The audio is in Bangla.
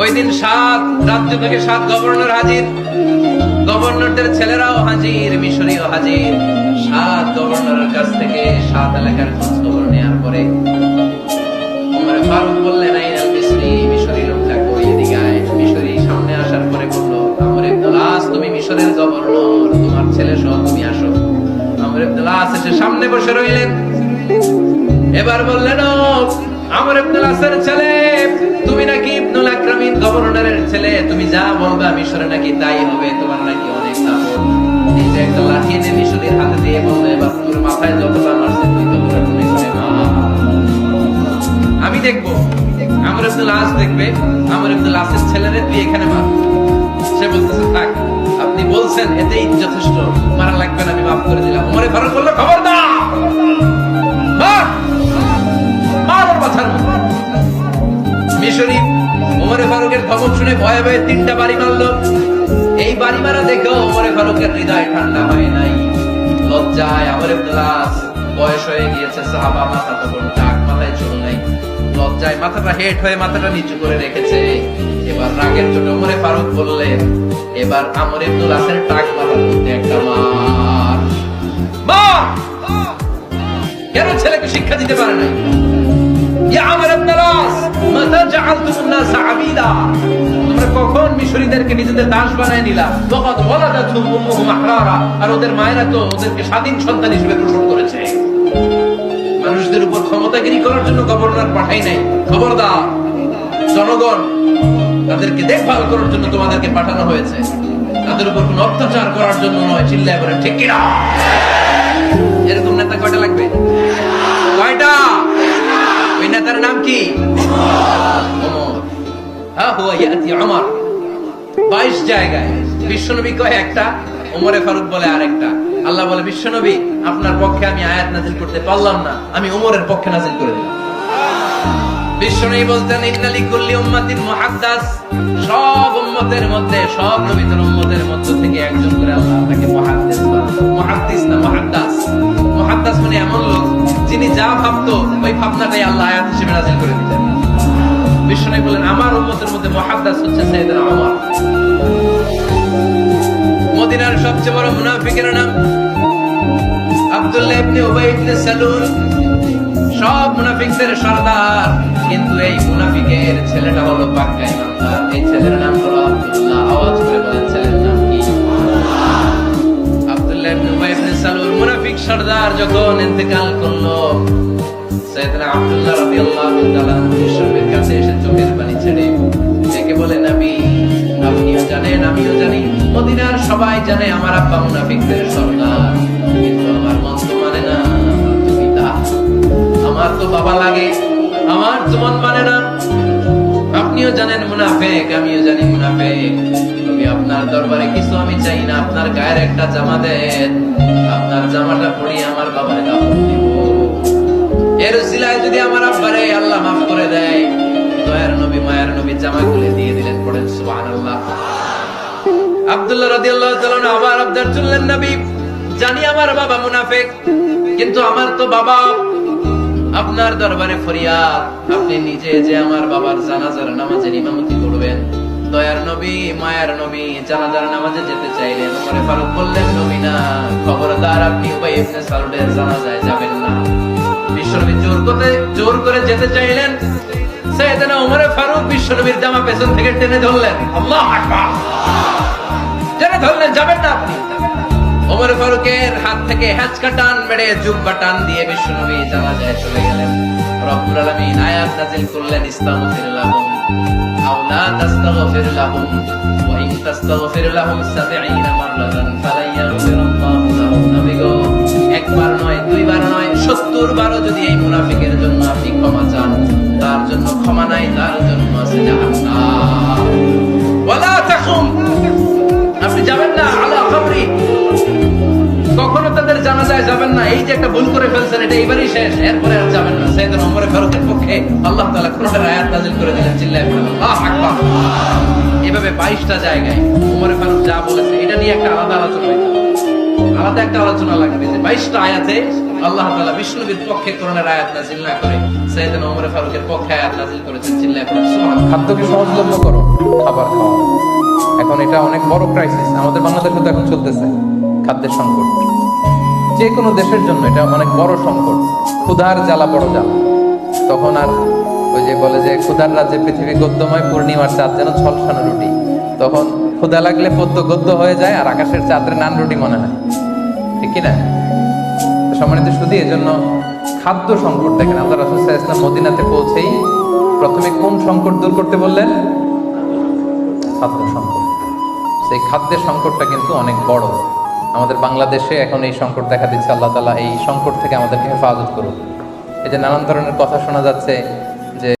ওই দিন সাত রাজ্য থেকে সাত গভর্নর হাজির। গভর্নরদের ছেলেরাও হাজির, মিশরীয় হাজির। সাত গভর্নরের কাছ থেকে সাত এলাকার খোঁজ খবর নেওয়ার পরে ফারুক বললেন এদিকে আয়। সামনে আসার পরে বলল তুমি মিশরের গভর্নর, তোমার ছেলে সহ তুমি আসো। আমর এসে সামনে বসে রইলেন। এবার বললেন আমর ছেলে, তুমি নাকি ইবনুল গভর্নরের ছেলে, তুমি যা বলবা মিশরে নাকি তাই হবে। তোমার নাকি অনেক সাপোর্ট। যে একটা লাঠি এনে মিশরীর হাতে দিয়ে বলবে এবার তোর মাথায় যতটা মারছে তুই ততটা গুনে আমি দেখব। আমর ইবনুল আস দেখবে। আমর ইবনুল আসের ছেলেরে তুই এখানে মার। সে বলতেছে, থাক, আপনি বলছেন, এতেই যথেষ্ট। মারা লাগবে না, আমি মাফ করে দিলাম। ওমরে খবর শুনে ভয়ে ভয়ে তিনটা বাড়ি মারলো। এই বাড়ি মারা দেখেও ওমরে ফারুকের হৃদয় ঠান্ডা হয় নাই। লজ্জায় আমর আস বয়স হয়ে গিয়েছে সাহাবা মাথা তখন টাক মাথায় চুল নাই। লজ্জায় মাথাটা হেট হয়ে মাথাটা নিচু করে রেখেছে। এবার রাগের চোটে ওমরে ফারুক বললেন এবার আমর ইবনুল টাক মাথার মধ্যে একটা মার। মার কেন ছেলেকে শিক্ষা দিতে পারে নাই? আমর ইবনুল মাতা তোমরা কখন মিশরীদেরকে নিজেদের দাস বানায় নিলা? ওয়াকাদ উম্মুহুম আহরারা আর ওদের মায়েরা তো ওদেরকে স্বাধীন সন্তান হিসেবে করেছে। মানুষদের উপর ক্ষমতাগিরি করার জন্য গভর্নর পাঠাই নাই। খবরদার, জনগণ, তাদেরকে দেখভাল করার জন্য তোমাদেরকে পাঠানো হয়েছে। তাদের উপর কোন অত্যাচার করার জন্য নয়, চিল্লায় বলে, ঠিক কিনা? এরকম নেতা কয়টা লাগবে? কয়টা? নেতার নাম কি? ওমর হ্যাঁ বাইশ জায়গায়। বিশ্বনবী একটা ফারুক বলে আরেকটা। আল্লাহ বলে, বিশ্বনবী, আপনার পক্ষে আমি আয়াত নাজিল করতে পারলাম না। আমি পক্ষে নাজিল করে দিলাম। একজন করে মানে এমন লোক যিনি যা ভাবতো, ওই ভাবনাটাই আল্লাহ আয়াত হিসেবে নাজিল করে দিতেন। বিশ্বনবী বলেন আমার উম্মতের মধ্যে মুহাদ্দাস হচ্ছে সাইয়েদনা ওমর মদিনার সবচেয়ে বড় মুনাফিকের নাম আব্দুল্লাহ ইবনে উবাই ইবনে সালুল। সব মুনাফিকদের সর্দার। কিন্তু এই মুনাফিকের ছেলেটা হলো পাক্কা ইমানদার। এই ছেলের নাম সর্দার যখন ইন্তেকাল করল সাইয়েদনা আব্দুল্লাহ রাদিয়াল্লাহু তাআলা বিশ্বনবীর কাছে এসে চোখের পানি ছেড়ে ডেকে বলে, নবী আপনিও জানেন আমিও জানি, মদিনার সবাই জানে আমার আব্বা মুনাফিকদের সর্দার। কিন্তু আমার মন তো মানে না তুমি তা আমার তো বাবা লাগে, আমার তো মন মানে না। আপনিও জানেন মুনাফেক, আমিও জানি মুনাফেক। তবে আপনার দরবারে কিছু আমি চাই না। আপনার গায়ের একটা জামা দেন। আপনার জামাটা পরিয়ে আমার বাবার কাপড় এর উসিলায় যদি আমার আব্বারে আল্লাহ মাফ করে দেয়, দয়ার নবী, মায়ার নবী জামা খুলে দিয়ে দিলেন, পড়েন সুবহানাল্লাহ। আব্দুল্লাহ রাদিয়াল্লাহু তাআলা আবার আবদার চললেন নবী, জানি আমার বাবা মুনাফিক, কিন্তু আমার তো বাবা আপনার দরবারে ফরিয়াদ। আপনি নিজে যে আমার বাবার জানাজার নামাজের ইমামতি দয়ার নবী, মায়ার নবী, জানাজার নামাজে যেতে চাইলেন ওমরে ফারুক বললেন নবী না। খবরদার আপনি উবাই ইবনে সালুলের জানাজায় যাবেন না। বিশ্বনবী জোর করে জোর করে যেতে চাইলেন। সাইয়েদনা ওমরে ফারুক বিশ্বনবীর জামা পেছন থেকে টেনে ধরলেন। আল্লাহু আকবার! টেনে ধরলেন, যাবেন না আপনি। ওমর ফারুকের হাত থেকে হ্যাঁচকা টান মেরে জুব্বা টান দিয়ে বিশ্বনবী জানাজায় চলে গেলেন। রব্বুল আলামিন আয়াত নাযিল করলেন ইস্তাগফির লাহুম আও লা তাস্তাগফির লাহুম ওয়া ইন তাস্তাগফির লাহুম 70 মাররাতান ফালাই ইয়াগফিরুল্লাহু লাহুম নবী গো একবার নয়, দুইবার নয় 70 বারও যদি এই মুনাফিকের জন্য আপনি ক্ষমা চান, তার জন্য ক্ষমা নাই, তার যাবেন না, এই যে একটা ভুল করে ফেলছেন, এটা এবারই শেষ। এরপরে আর যাবেন না। সাইয়েদনা ওমর ফারুকের পক্ষে আল্লাহ তাআলা কোরআনের আয়াত নাযিল করে দিলেন, চিল্লায় পড়ে আকবার। এভাবে 22টা জায়গায় ওমর ফারুক যা বলেছে, এটা নিয়ে একটা আলাদা আলোচনা আলাদা একটা আলোচনা লাগবে যে 22টা আয়াতে আল্লাহ তাআলা বিষ্ণুবীর পক্ষে করোনার আয়াত নাজিল না করে সাইয়েদনা ওমর ফারুকের পক্ষে আয়াত নাজিল করেছেন সুবহান খাদ্যকে সহজলভ্য করো, খাবার খাওয়া এখন এটা অনেক বড় ক্রাইসিস আমাদের বাংলাদেশে তো এখন চলতেছে খাদ্যের সংকট। যে কোনো দেশের জন্য এটা অনেক বড় সংকট। ক্ষুধার জ্বালা বড় জ্বালা। তখন আর ওই যে বলে যে ক্ষুধার রাজ্যে পৃথিবী গদ্যময়, পূর্ণিমার চাঁদ যেন ছলসানো রুটি। তখন ক্ষুধা লাগলে পদ্য গদ্য হয়ে যায় আর আকাশের চাঁদের নান রুটি মনে হয়। ঠিক কি না তো সম্মানিত শুধু এজন্য খাদ্য সংকট দেখেন। আমরা রাসুল ওয়াসাল্লাম মদিনাতে পৌঁছেই প্রথমে কোন সংকট দূর করতে বললেন? খাদ্য সংকট। সেই খাদ্যের সংকটটা কিন্তু অনেক বড়। আমাদের বাংলাদেশে এখন এই সংকট দেখা দিচ্ছে। আল্লাহ তালা এই সংকট থেকে আমাদেরকে হেফাজত করুক। এই যে নানান ধরনের কথা শোনা যাচ্ছে